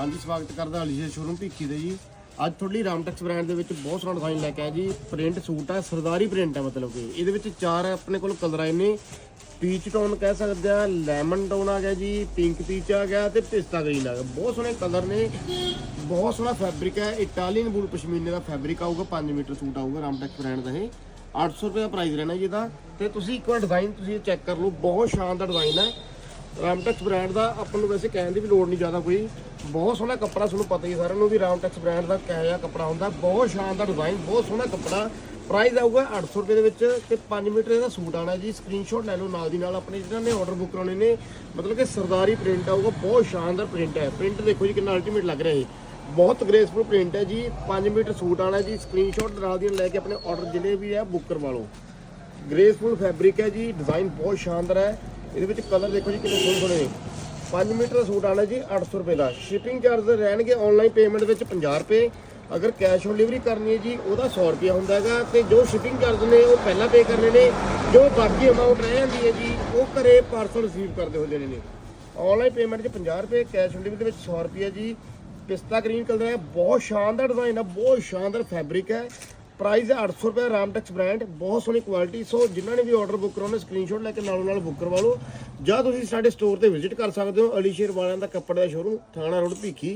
ਹਾਂਜੀ, ਸਵਾਗਤ ਕਰਦਾ ਅਲੀਸ਼ਾ ਸ਼ੋਰੂਮ ਭੀਖੀ ਦੇ ਜੀ। ਅੱਜ ਤੁਹਾਡੀ ਰਾਮਟੈਕਸ ਬ੍ਰਾਂਡ ਦੇ ਵਿੱਚ ਬਹੁਤ ਸੋਹਣਾ ਡਿਜ਼ਾਈਨ ਲੈ ਕੇ ਆਇਆ ਜੀ। ਪ੍ਰਿੰਟ ਸੂਟ ਆ, ਸਰਦਾਰੀ ਪ੍ਰਿੰਟ ਆ ਮਤਲਬ ਕਿ। ਇਹਦੇ ਵਿੱਚ ਚਾਰ ਆਪਣੇ ਕੋਲ ਕਲਰ ਆਏ ਨੇ। ਪੀਚ ਟੋਨ ਕਹਿ ਸਕਦੇ ਆ, ਲੈਮਨ ਟੋਨ ਆ ਗਿਆ ਜੀ, ਪਿੰਕ ਪੀਚ ਆ ਗਿਆ ਤੇ ਪਿਸਤਾ ਗ੍ਰੀਨ ਆ ਗਿਆ। ਬਹੁਤ ਸੋਹਣੇ ਕਲਰ ਨੇ। ਬਹੁਤ ਸੋਹਣਾ ਫੈਬਰਿਕ ਹੈ ਇਟਾਲੀਅਨ ਵੂਲ ਪਸ਼ਮੀਨੇ ਦਾ ਫੈਬਰਿਕ ਆਊਗਾ 5 ਮੀਟਰ ਸੂਟ ਆਊਗਾ ਰਾਮਟੈਕਸ ਬ੍ਰਾਂਡ ਦਾ ਇਹ। 800 ਰੁਪਏ ਦਾ ਪ੍ਰਾਈਸ ਰਹਿਣਾ ਜੀ ਇਹਦਾ। ਤੇ ਤੁਸੀਂ ਇੱਕ ਵਾਰ ਡਿਜ਼ਾਈਨ ਤੁਸੀਂ ਚੈੱਕ ਕਰ ਲਓ। ਬਹੁਤ ਸ਼ਾਨਦਾਰ ਡਿਜ਼ਾਈਨ ਹੈ ਰਾਮਟੈਕਸ ਬ੍ਰਾਂਡ ਦਾ ਆਪਾਂ ਨੂੰ ਵੈਸੇ ਕਹਿਣ ਦੀ ਵੀ ਲੋੜ ਨਹੀਂ ਜ਼ਿਆਦਾ ਕੋਈ। ਬਹੁਤ ਸੋਹਣਾ ਕੱਪੜਾ ਤੁਹਾਨੂੰ ਪਤਾ ਹੀ ਸਾਰਿਆਂ ਨੂੰ ਵੀ ਰਾਮ ਟੈਕਸ ਬ੍ਰਾਂਡ ਦਾ ਕਿਹੋ ਜਿਹਾ ਕੱਪੜਾ ਹੁੰਦਾ, ਬਹੁਤ ਸ਼ਾਨਦਾਰ ਡਿਜ਼ਾਈਨ ਬਹੁਤ ਸੋਹਣਾ ਕੱਪੜਾ। ਪ੍ਰਾਈਸ ਆਊਗਾ 800 ਰੁਪਏ ਦੇ ਵਿੱਚ ਤੇ 5 ਮੀਟਰ ਇਹਦਾ ਸੂਟ ਆਣਾ ਜੀ। ਸਕਰੀਨਸ਼ਾਟ ਲੈ ਲਓ ਨਾਲ ਦੀ ਨਾਲ ਆਪਣੇ ਜਿਹਨਾਂ ਨੇ ਆਰਡਰ ਬੁੱਕ ਕਰਾਉਣੇ ਨੇ। ਮਤਲਬ ਕਿ ਸਰਦਾਰੀ ਪ੍ਰਿੰਟ ਆਊਗਾ, ਬਹੁਤ ਸ਼ਾਨਦਾਰ ਪ੍ਰਿੰਟ ਹੈ। ਪ੍ਰਿੰਟ ਦੇਖੋ ਜੀ ਕਿੰਨਾ ਅਲਟੀਮੇਟ ਲੱਗ ਰਿਹਾ ਹੈ ਬਹੁਤ ਗ੍ਰੇਸਫੁਲ ਪ੍ਰਿੰਟ ਹੈ ਜੀ। 5 ਮੀਟਰ ਸੂਟ ਆਣਾ ਜੀ। ਸਕਰੀਨਸ਼ਾਟ ਨਾਲ ਦੀ ਨਾਲ ਲੈ ਕੇ ਆਪਣੇ ਆਰਡਰ ਜਿਹੜੇ ਵੀ ਹੈ ਬੁੱਕ ਕਰਵਾ ਲਓ। ਗ੍ਰੇਸਫੁਲ ਫੈਬਰਿਕ ਹੈ ਜੀ। ਡਿਜ਼ਾਈਨ ਬਹੁਤ ਸ਼ਾਨਦਾਰ ਹੈ। ਇਹਦੇ ਵਿੱਚ ਕਲਰ ਦੇਖੋ ਜੀ ਕਿੰਨੇ ਸੋਹਣੇ ਸੋਹਣੇ ਨੇ। 5 ਮੀਟਰ ਦਾ ਸੂਟ ਆਣਾ ਜੀ 800 ਰੁਪਏ ਦਾ। ਸ਼ਿਪਿੰਗ ਚਾਰਜ ਰਹਿਣਗੇ ਆਨਲਾਈਨ ਪੇਮੈਂਟ ਵਿੱਚ 50 ਰੁਪਏ। ਅਗਰ ਕੈਸ਼ ਔਨ ਡਿਲੀਵਰੀ ਕਰਨੀ ਹੈ ਜੀ, ਉਹਦਾ 100 ਰੁਪਏ ਹੁੰਦਾ ਹੈਗਾ ਤੇ ਜੋ ਸ਼ਿਪਿੰਗ ਚਾਰਜ ਨੇ, ਉਹ ਪਹਿਲਾਂ ਪੇ ਕਰਨੇ ਨੇ। ਜੋ ਬਾਕੀ ਅਮਾਉਂਟ ਰਹਿ ਜਾਂਦੀ ਹੈ ਜੀ, ਉਹ ਘਰੇ ਪਾਰਸਲ ਰਿਸੀਵ ਕਰਦੇ ਹੋ ਜਾਣੇ ਨੇ। ਆਨਲਾਈਨ ਪੇਮੈਂਟ 'ਚ 50 ਰੁਪਏ ਕੈਸ਼ ਔਨ ਡਿਲੀਵਰੀ ਦੇ ਵਿੱਚ 100 ਰੁਪਏ ਜੀ। ਪਿਸਤਾ ਗ੍ਰੀਨ ਕਲਰ ਹੈ, ਬਹੁਤ ਸ਼ਾਨਦਾਰ ਡਿਜ਼ਾਈਨ ਹੈ, ਬਹੁਤ ਸ਼ਾਨਦਾਰ ਫੈਬਰਿਕ ਹੈ। ਪ੍ਰਾਈਸ ਹੈ 800 ਰੁਪਏ ਰਾਮਟੈਕਸ ਬ੍ਰਾਂਡ ਬਹੁਤ ਸੋਹਣੀ ਕੁਆਲਿਟੀ ਸੋ ਜਿਨ੍ਹਾਂ ਨੇ ਵੀ ਆਰਡਰ ਬੁੱਕ ਕਰਾਉਣਾ ਸਕਰੀਨਸ਼ਾਟ ਲੈ ਕੇ ਨਾਲੋਂ ਨਾਲ ਬੁੱਕ ਕਰਵਾ ਲਓ। ਜਾਂ ਤੁਸੀਂ ਸਾਡੇ ਸਟੋਰ ਤੇ ਵਿਜ਼ਿਟ ਕਰ ਸਕਦੇ ਹੋ, ਅਲੀਸ਼ੇਰ ਵਾਲਿਆਂ ਦਾ ਕੱਪੜੇ ਦਾ ਸ਼ੋਰੂਮ ਥਾਣਾ ਰੋਡ, ਭੀਖੀ।